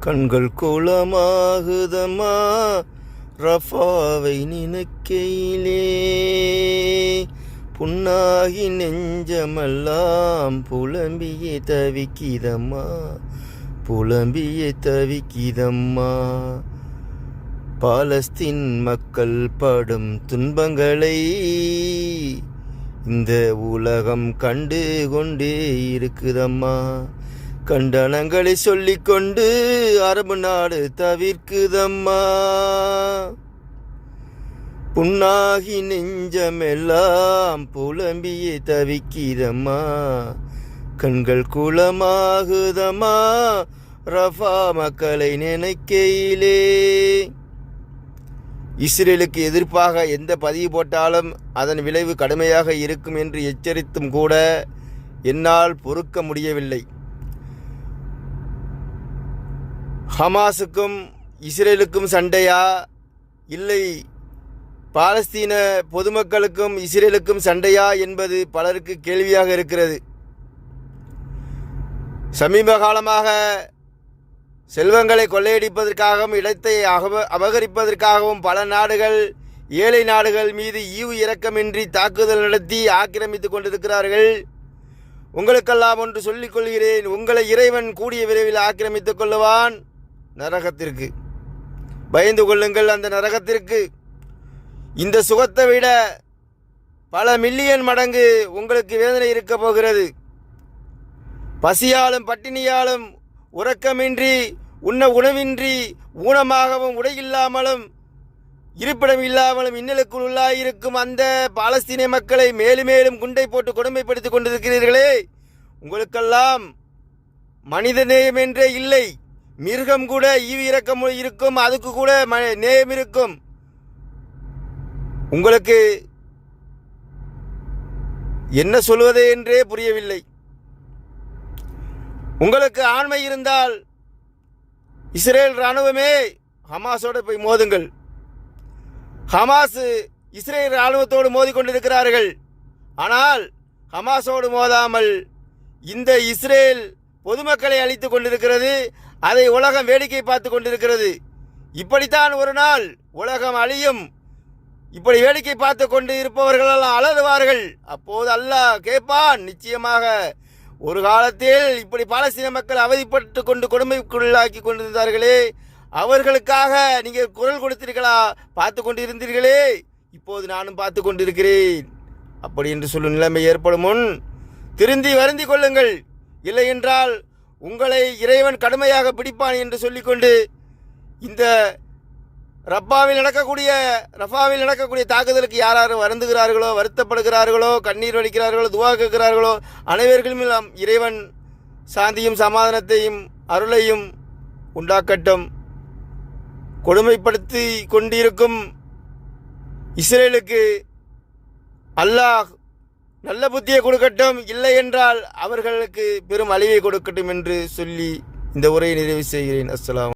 கண்கள் குளமாகுதமா ரஃபாவை நினைக்கையிலே புண்ணாகி நெஞ்சமெல்லாம் புலம்பியே தவிக்கிதம்மா. புலம்பியே தவிக்கிதம்மா. பாலஸ்தீன் மக்கள் படும் துன்பங்களை இந்த உலகம் கண்டு கொண்டே இருக்குதம்மா. கண்டனங்களை சொல்லிக்கொண்டு அரபு நாடு தவிர்க்குதம்மா. புண்ணாகி நெஞ்சமெல்லாம் புலம்பியே தவிக்கிதம்மா கண்கள் குளமாகுதம்மா ரஃபா மக்களை நினைக்கையிலே. இஸ்ரேலுக்கு எதிர்ப்பாக எந்த பதிவு போட்டாலும் அதன் விளைவு கடுமையாக இருக்கும் என்று எச்சரித்தும் கூட என்னால் பொறுக்க முடியவில்லை. ஹமாஸுக்கும் இஸ்ரேலுக்கும் சண்டையா? இல்லை. பாலஸ்தீன பொதுமக்களுக்கும் இஸ்ரேலுக்கும் சண்டையா என்பது பலருக்கு கேள்வியாக இருக்கிறது. சமீப காலமாக செல்வங்களை கொள்ளையடிப்பதற்காகவும் இடத்தை அக அபகரிப்பதற்காகவும் பல நாடுகள் ஏழை நாடுகள் மீது ஈவு இரக்கமின்றி தாக்குதல் நடத்தி ஆக்கிரமித்து கொண்டிருக்கிறார்கள். உங்களுக்கெல்லாம் ஒன்று சொல்லிக் கொள்கிறேன். உங்களை இறைவன் கூடிய விரைவில் ஆக்கிரமித்துக் கொள்ளுவான். நரகத்திற்கு. பயந்து கொள்ளுங்கள் அந்த நரகத்திற்கு. இந்த சுகத்தை விட பல மில்லியன் மடங்கு உங்களுக்கு வேதனை இருக்க போகிறது. பசியாலும் பட்டினியாலும் உறக்கமின்றி உண்ண உணவின்றி ஊனமாகவும் உடையில்லாமலும் இருப்பிடம் இல்லாமலும் இன்னலுக்குள் உள்ளாயிருக்கும் அந்த பாலஸ்தீனிய மக்களை மேலும் மேலும் குண்டை போட்டு கொடுமைப்படுத்திக் கொண்டிருக்கிறீர்களே. உங்களுக்கெல்லாம் மனித நேயம் என்றே இல்லை. மிருகம் கூட ஈவி இறக்கம் இருக்கும் அதுக்கு கூட ம நேயம் இருக்கும். உங்களுக்கு என்ன சொல்வது என்றே புரியவில்லை. உங்களுக்கு ஆண்மை இருந்தால் இஸ்ரேல் இராணுவமே ஹமாஸோடு போய் மோதுங்கள். ஹமாஸ் இஸ்ரேல் இராணுவத்தோடு மோதி கொண்டிருக்கிறார்கள் ஆனால் ஹமாஸோடு மோதாமல் இந்த இஸ்ரேல் பொதுமக்களை அழித்துக் கொண்டிருக்கிறது. அதை உலகம் வேடிக்கை பார்த்து கொண்டிருக்கிறது. இப்படித்தான் ஒரு நாள் உலகம் அழியும். இப்படி வேடிக்கை பார்த்து கொண்டு இருப்பவர்களெல்லாம் அலறுவார்கள். அப்போது அல்லாஹ் கேட்பான் நிச்சயமாக ஒரு காலத்தில் இப்படி பாலஸ்தீன மக்கள் அவதிப்பட்டு கொண்டு கொடுமைக்குள்ளாக்கி கொண்டிருந்தார்களே. அவர்களுக்காக நீங்கள் குரல் கொடுத்தீர்களா? பார்த்து கொண்டு இருந்தீர்களே இப்போது நானும் பார்த்து கொண்டிருக்கிறேன். அப்படி என்று சொல்லும் நிலைமை ஏற்படும் முன் திருந்தி வருந்தி கொள்ளுங்கள். இல்லை என்றால் உங்களை இறைவன் கடுமையாக பிடிப்பான் என்று சொல்லிக்கொண்டு இந்த ரப்பாவில் நடக்கக்கூடிய ரஃபாவில் நடக்கக்கூடிய தாக்குதலுக்கு யார் யார் வருந்துகிறார்களோ வருத்தப்படுகிறார்களோ கண்ணீர் வலிக்கிறார்களோ துவா கேட்கிறார்களோ அனைவர்களும் இறைவன் சாந்தியும் சமாதானத்தையும் அருளையும் உண்டாக்கட்டும். கொடுமைப்படுத்தி கொண்டிருக்கும் இஸ்ரேலுக்கு அல்லாஹ் நல்ல புத்தியை கொடுக்கட்டும். இல்லை என்றால் அவர்களுக்கு பெரும் அழிவை கொடுக்கட்டும் என்று சொல்லி இந்த உரையை நிறைவு செய்கிறேன். அஸ்லாம்